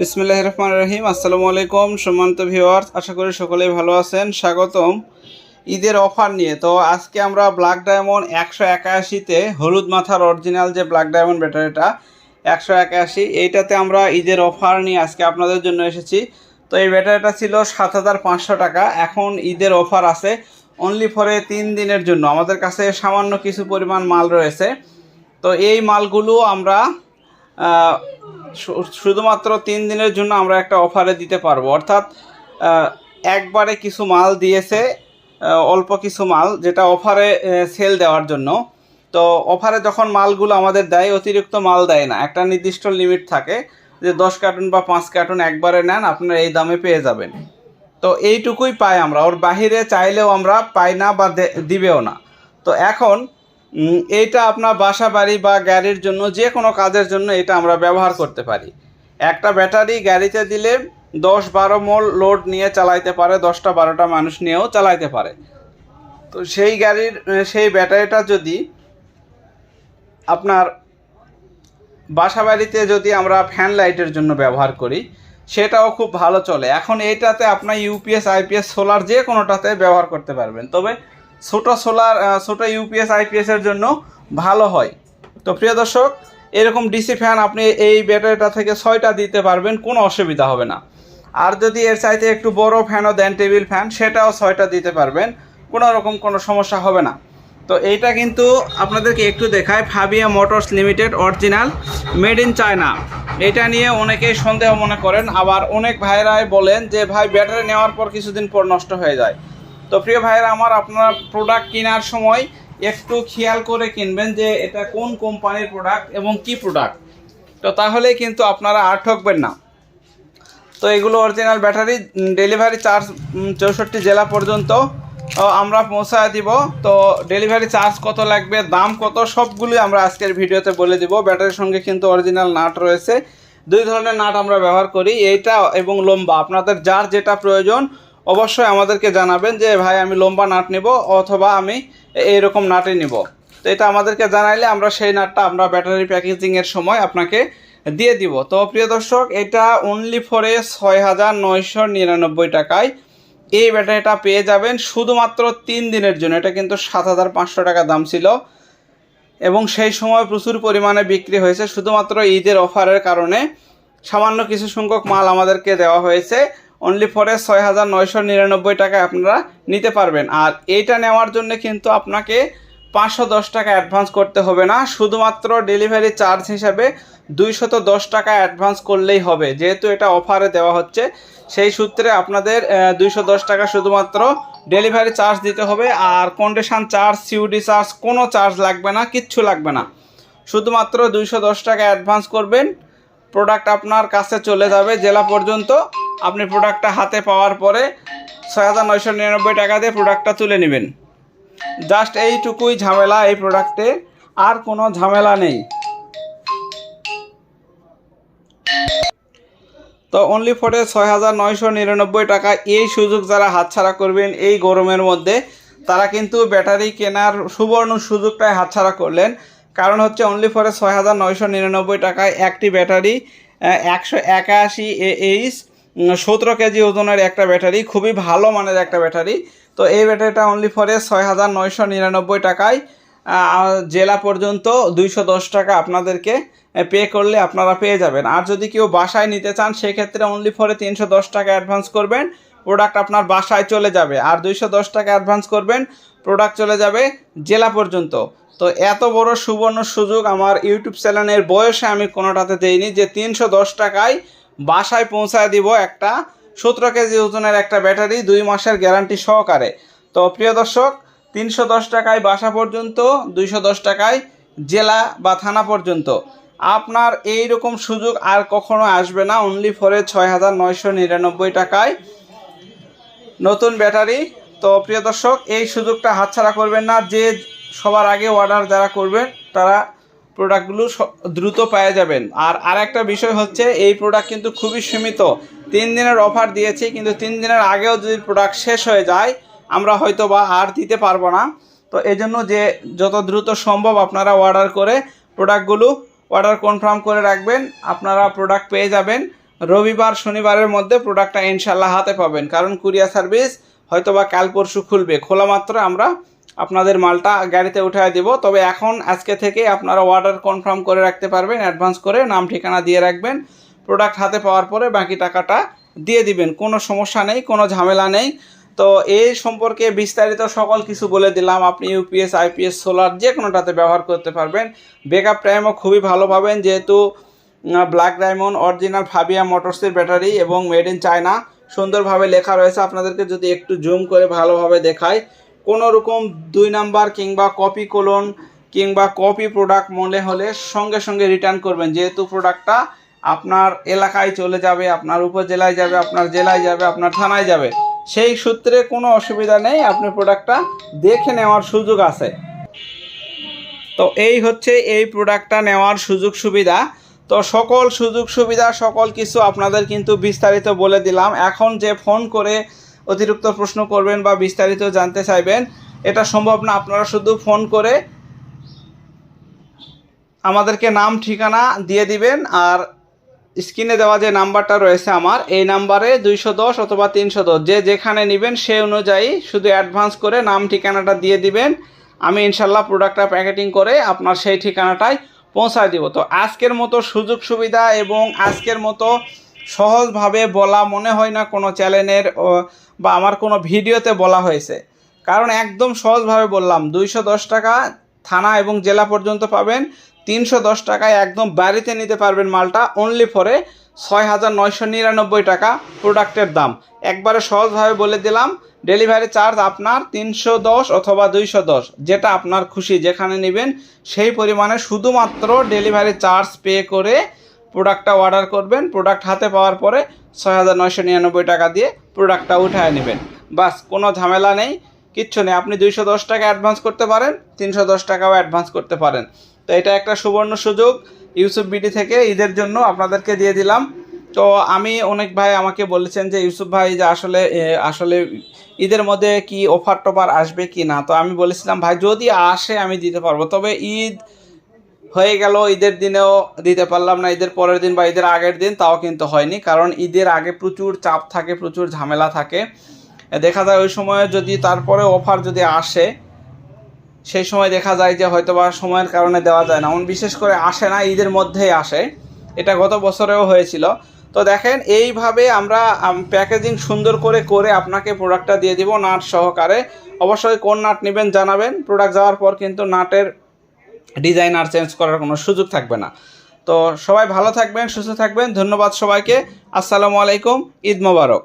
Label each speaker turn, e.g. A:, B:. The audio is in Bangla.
A: বিসমিল্লাহ রহমান রহিম। আসসালামু আলাইকুম, সম্মানিত ভিউয়ার্স আশা করি সকলেই ভালো আছেন। স্বাগতম ঈদের অফার নিয়ে। তো আজকে আমরা ব্ল্যাক ডায়মন্ড একশো একাশিতে হলুদ মাথার অরিজিনাল যে ব্ল্যাক ডায়মন্ড ব্যাটারিটা একশো একাশি, এইটাতে আমরা ঈদের অফার নিয়ে আজকে আপনাদের জন্য এসেছি। তো এই ব্যাটারিটা ছিল সাত হাজার পাঁচশো টাকা। এখন ঈদের অফার আছে অনলি ফরে তিন দিনের জন্য। আমাদের কাছে সামান্য কিছু পরিমাণ মাল রয়েছে। তো এই মালগুলো আমরা শুধুমাত্র তিন দিনের জন্য আমরা একটা অফারে দিতে পারব। অর্থাৎ একবারে কিছু মাল দিয়েছে অল্প কিছু মাল যেটা অফারে সেল দেওয়ার জন্য। তো অফারে যখন মালগুলো আমাদের দেয়, অতিরিক্ত মাল দেয় না। একটা নির্দিষ্ট লিমিট থাকে যে দশ কার্টুন বা পাঁচ কার্টুন একবারে নেন, আপনারা এই দামে পেয়ে যাবেন। তো এইটুকুই পাই আমরা। ওর বাহিরে চাইলেও আমরা পাই না বা দিবেও না। তো এখন এইটা আপনার বাসা বাড়ি বা গাড়ির জন্য যে কোনো কাজের জন্য এটা আমরা ব্যবহার করতে পারি। একটা ব্যাটারি গাড়িতে দিলে দশ বারো মোল লোড নিয়ে চালাইতে পারে, দশটা বারোটা মানুষ নিয়েও চালাইতে পারে। তো সেই গাড়ির সেই ব্যাটারিটা যদি আপনার বাসা বাড়িতে যদি আমরা ফ্যান লাইটের জন্য ব্যবহার করি, সেটাও খুব ভালো চলে। এখন এইটাতে আপনার ইউপিএস, আইপিএস, সোলার যে কোনোটাতে ব্যবহার করতে পারবেন। তবে ছোটো সোলার ছোটো ইউপিএস আইপিএস এর জন্য ভালো হয়। তো প্রিয় দর্শক, এরকম ডিসি ফ্যান আপনি এই ব্যাটারিটা থেকে ছয়টা দিতে পারবেন, কোনো অসুবিধা হবে না। আর যদি এর চাইতে একটু বড় ফ্যানও দেন টেবিল ফ্যান সেটাও ছয়টা দিতে পারবেন, কোনো রকম কোনো সমস্যা হবে না। তো এইটা কিন্তু আপনাদেরকে একটু দেখায় Fabia motors limited original made in China এটা নিয়ে অনেকেই সন্দেহ মনে করেন, আবার অনেক ভাইরাই বলেন যে, ভাই, ব্যাটারি নেওয়ার পর কিছুদিন পর নষ্ট হয়ে যায়। তো প্রিয় ভাইরা আমার আপনার প্রোডাক্ট কেনার সময় একটু খেয়াল করে কিনবেন যে এটা কোন কোম্পানির প্রোডাক্ট এবং কি প্রোডাক্ট তো তাহলে কিন্তু আপনারা আর ঠকবেন না। তো এগুলো অরিজিনাল ব্যাটারি ডেলিভারি চার্জ চৌষট্টি জেলা পর্যন্ত। আমরা পৌঁছায় দিব। তো ডেলিভারি চার্জ কত লাগবে, দাম কত, সবগুলোই আমরা আজকের ভিডিওতে বলে দিব। ব্যাটারির সঙ্গে কিন্তু অরিজিনাল নাট রয়েছে। দুই ধরনের নাট আমরা ব্যবহার করি, এইটা এবং লম্বা। আপনাদের যার যেটা প্রয়োজন অবশ্যই আমাদেরকে জানাবেন যে, ভাই, আমি লম্বা নাট নিব অথবা আমি এইরকম নাটই নিব। তো এটা আমাদেরকে জানাইলে আমরা সেই নাটটা আমরা ব্যাটারি প্যাকেজিংয়ের সময় আপনাকে দিয়ে দিব। তো প্রিয় দর্শক, এটা অনলি ফরে ছয় হাজার নয়শো নিরানব্বই টাকায় এই ব্যাটারিটা পেয়ে যাবেন শুধুমাত্র তিন দিনের জন্য। এটা কিন্তু সাত হাজার পাঁচশো টাকা দাম ছিল এবং সেই সময় প্রচুর পরিমাণে বিক্রি হয়েছে। শুধুমাত্র ঈদের অফারের কারণে সামান্য কিছু সংখ্যক মাল আমাদেরকে দেওয়া হয়েছে। অনলি ফরে ছয় হাজার নয়শো নিরানব্বই টাকায় আপনারা নিতে পারবেন। আর এইটা নেওয়ার জন্য কিন্তু আপনাকে পাঁচশো দশ টাকা অ্যাডভান্স করতে হবে না। শুধুমাত্র ডেলিভারি চার্জ হিসাবে দুইশত দশ টাকা অ্যাডভান্স করলেই হবে। যেহেতু এটা অফারে দেওয়া হচ্ছে, সেই সূত্রে আপনাদের দুইশো দশ টাকা শুধুমাত্র ডেলিভারি চার্জ দিতে হবে। আর কন্ডিশান চার্জ সিউডি চার্জ কোনো চার্জ লাগবে না, কিচ্ছু লাগবে না। শুধুমাত্র দুইশো দশ টাকা অ্যাডভান্স করবেন। প্রোডাক্ট আপনার কাছে চলে যাবে জেলা পর্যন্ত। আপনি প্রোডাক্টটা হাতে পাওয়ার পরে ছয় হাজার নয়শো নিরানব্বই টাকা দিয়ে প্রোডাক্টটা তুলে নেবেন। জাস্ট এইটুকুই ঝামেলা এই প্রোডাক্টে আর কোনো ঝামেলা নেই। তো অনলি ফোরে ছয় হাজার নয়শো নিরানব্বই টাকা এই সুযোগ যারা হাতছাড়া করবেন এই গরমের মধ্যে, তারা কিন্তু ব্যাটারি কেনার সুবর্ণ সুযোগটাই হাতছাড়া করলেন। কারণ হচ্ছে অনলি ফরে ছয় হাজার নয়শো নিরানব্বই টাকায় একটি ব্যাটারি একশো একাশি এইচ সতেরো কেজি ওজনের একটা ব্যাটারি, খুবই ভালো মানের একটা ব্যাটারি। তো এই ব্যাটারিটা অনলি ফরে ছয় হাজার নয়শো নিরানব্বই টাকায় জেলা পর্যন্ত দুইশো দশ টাকা আপনাদেরকে পে করলে আপনারা পেয়ে যাবেন। আর যদি কেউ বাসায় নিতে চান, সেক্ষেত্রে অনলি ফরে তিনশো দশ টাকা অ্যাডভান্স করবেন। প্রোডাক্ট আপনার বাসায় চলে যাবে। আর দুইশো দশ টাকা অ্যাডভান্স করবেন প্রোডাক্ট চলে যাবে জেলা পর্যন্ত। তো এত বড় সুবর্ণ সুযোগ আমার ইউটিউব চ্যানেলের বয়সে আমি কোনোটাতে দেইনি যে তিনশো দশ টাকায় বাসায় পৌঁছায় দিব একটা সতেরো কেজি ওজনের একটা ব্যাটারি দুই মাসের গ্যারান্টি সহকারে। তো প্রিয় দর্শক, তিনশো দশ টাকায় বাসা পর্যন্ত, দুইশো দশ টাকায় জেলা বা থানা পর্যন্ত। আপনার এই রকম সুযোগ আর কখনো আসবে না অনলি ফরে ছয় হাজার নয়শো নিরানব্বই টাকায় নতুন ব্যাটারি। তো প্রিয় দর্শক, এই সুযোগটা হাতছাড়া করবেন না, যে সবার আগে অর্ডার যারা করবেন তারা প্রোডাক্টগুলো দ্রুত পেয়ে যাবেন। আর আরেকটা বিষয় হচ্ছে, এই প্রোডাক্ট কিন্তু খুবই সীমিত। তিন দিনের অফার দিয়েছি, কিন্তু তিন দিনের আগেও যদি প্রোডাক্ট শেষ হয়ে যায়, আমরা হয়তো বা আর দিতে পারব না। তো এই জন্য যে যত দ্রুত সম্ভব আপনারা অর্ডার করে প্রোডাক্টগুলো অর্ডার কনফার্ম করে রাখবেন। আপনারা প্রোডাক্ট পেয়ে যাবেন। রবিবার, শনিবারের মধ্যে প্রোডাক্টটা ইনশাল্লাহ হাতে পাবেন। কারণ কুরিয়ার সার্ভিস হয়তো বা কাল পরশু খুলবে। খোলা মাত্র আমরা আপনাদের মালটা গাড়িতে উঠায় দিব। তবে এখন আজকে থেকে আপনারা অর্ডার কনফার্ম করে রাখতে পারবেন অ্যাডভান্স করে নাম ঠিকানা দিয়ে রাখবেন। প্রোডাক্ট হাতে পাওয়ার পরে বাকি টাকাটা দিয়ে দিবেন। কোনো সমস্যা নেই, কোনো ঝামেলা নেই। তো এই সম্পর্কে বিস্তারিত সকল কিছু বলে দিলাম। আপনি ইউপিএস আইপিএস সোলার যে কোনোটাতে ব্যবহার করতে পারবেন। ব্যাকআপ টাইমও খুবই ভালো পাবেন, যেহেতু ব্ল্যাক ডায়মন্ড অরিজিনাল ফাবিয়া মোটরসের ব্যাটারি এবং মেড ইন চায়না সুন্দরভাবে লেখা রয়েছে। আপনাদেরকে যদি একটু জুম করে ভালোভাবে দেখায় কোনো রকম দুই নাম্বার কিংবা কপি কোলন কিংবা কপি প্রোডাক্ট মনে হলে সঙ্গে সঙ্গে রিটার্ন করবেন। যেহেতু প্রোডাক্টটা আপনার এলাকায় চলে যাবে, আপনার উপজেলায় যাবে, আপনার জেলায় যাবে, আপনার থানায় যাবে, সেই সূত্রে কোনো অসুবিধা নেই, আপনি প্রোডাক্টটা দেখে নেওয়ার সুযোগ আছে। তো এই হচ্ছে এই প্রোডাক্টটা নেওয়ার সুযোগ সুবিধা। তো সকল সুযোগ সুবিধা, সকল কিছু আপনাদের কিন্তু বিস্তারিত বলে দিলাম। এখন যে ফোন করে অতিরিক্ত প্রশ্ন করবেন বা বিস্তারিত জানতে চাইবেন, এটা সম্ভব না। আপনারা শুধু ফোন করে আমাদেরকে নাম, ঠিকানা দিয়ে দিবেন আর স্ক্রিনে দেওয়া যে নাম্বারটা রয়েছে আমার, এই নাম্বারে দুইশো দশ অথবা তিনশো দশ, যে যেখানে নেবেন সে অনুযায়ী শুধু অ্যাডভান্স করে নাম, ঠিকানাটা দিয়ে দিবেন। আমি ইনশাল্লাহ প্রোডাক্টটা প্যাকেটিং করে আপনার সেই ঠিকানাটায় পৌঁছায় দিব। তো আজকের মতো সুযোগ সুবিধা এবং আজকের মতো সহজভাবে বলা মনে হয় না কোনো চ্যানেলের বা আমার কোনো ভিডিওতে বলা হয়েছে। কারণ একদম সহজভাবে বললাম, দুইশো দশ টাকা থানা এবং জেলা পর্যন্ত পাবেন, তিনশো দশ টাকায় একদম বাড়িতে নিতে পারবেন মালটা অনলি ফরে ছয় হাজার নয়শো নিরানব্বই টাকা প্রোডাক্টের দাম। একবারে সহজভাবে বলে দিলাম ডেলিভারি চার্জ আপনার তিনশো দশ অথবা দুইশো দশ, যেটা আপনার খুশি যেখানে নেবেন সেই পরিমাণে শুধুমাত্র ডেলিভারি চার্জ পে করে প্রোডাক্টটা অর্ডার করবেন প্রোডাক্ট হাতে পাওয়ার পরে ছয় হাজার নয়শো নিরানব্বই টাকা দিয়ে প্রোডাক্টটা উঠায় নেবেন। বাস, কোনো ঝামেলা নেই, কিচ্ছু নেই। আপনি দুইশো দশ টাকা অ্যাডভান্স করতে পারেন, তিনশো দশ টাকাও অ্যাডভান্স করতে পারেন। তো এটা একটা সুবর্ণ সুযোগ ইউসুফ বিডি থেকে ঈদের জন্য আপনাদেরকে দিয়ে দিলাম। তো আমি অনেক ভাই আমাকে বলেছেন যে ইউসুফ ভাই, যে আসলে আসলে ঈদের মধ্যে কি অফার টফার আসবে কি না? তো আমি বলেছিলাম, ভাই, যদি আসে আমি দিতে পারব। তবে ঈদ হয়ে গেল, ঈদের দিনেও দিতে পারলাম না, ঈদের পরের দিন বা ঈদের আগের দিন, তাও কিন্তু হয়নি। কারণ ঈদের আগে প্রচুর চাপ থাকে, প্রচুর ঝামেলা থাকে। দেখা যায় ওই সময়ে যদি তারপরে অফার যদি আসে, সেই সময় দেখা যায় যে হয়তো বা সময়ের কারণে দেওয়া যায় না। এমন বিশেষ করে আসে না, ঈদের মধ্যেই আসে। এটা গত বছরেও হয়েছিল। তো দেখেন, এইভাবে আমরা প্যাকেজিং সুন্দর করে করে আপনাকে প্রোডাক্টটা দিয়ে দিব নাট সহকারে। অবশ্যই কোন নাট নেবেন জানাবেন। প্রোডাক্ট যাওয়ার পর কিন্তু নাটের ডিজাইন আর চেঞ্জ করার কোনো সুযোগ থাকবে না। তো সবাই ভালো থাকবেন, সুস্থ থাকবেন। ধন্যবাদ সবাইকে। আসসালামু আলাইকুম। ঈদ মোবারক।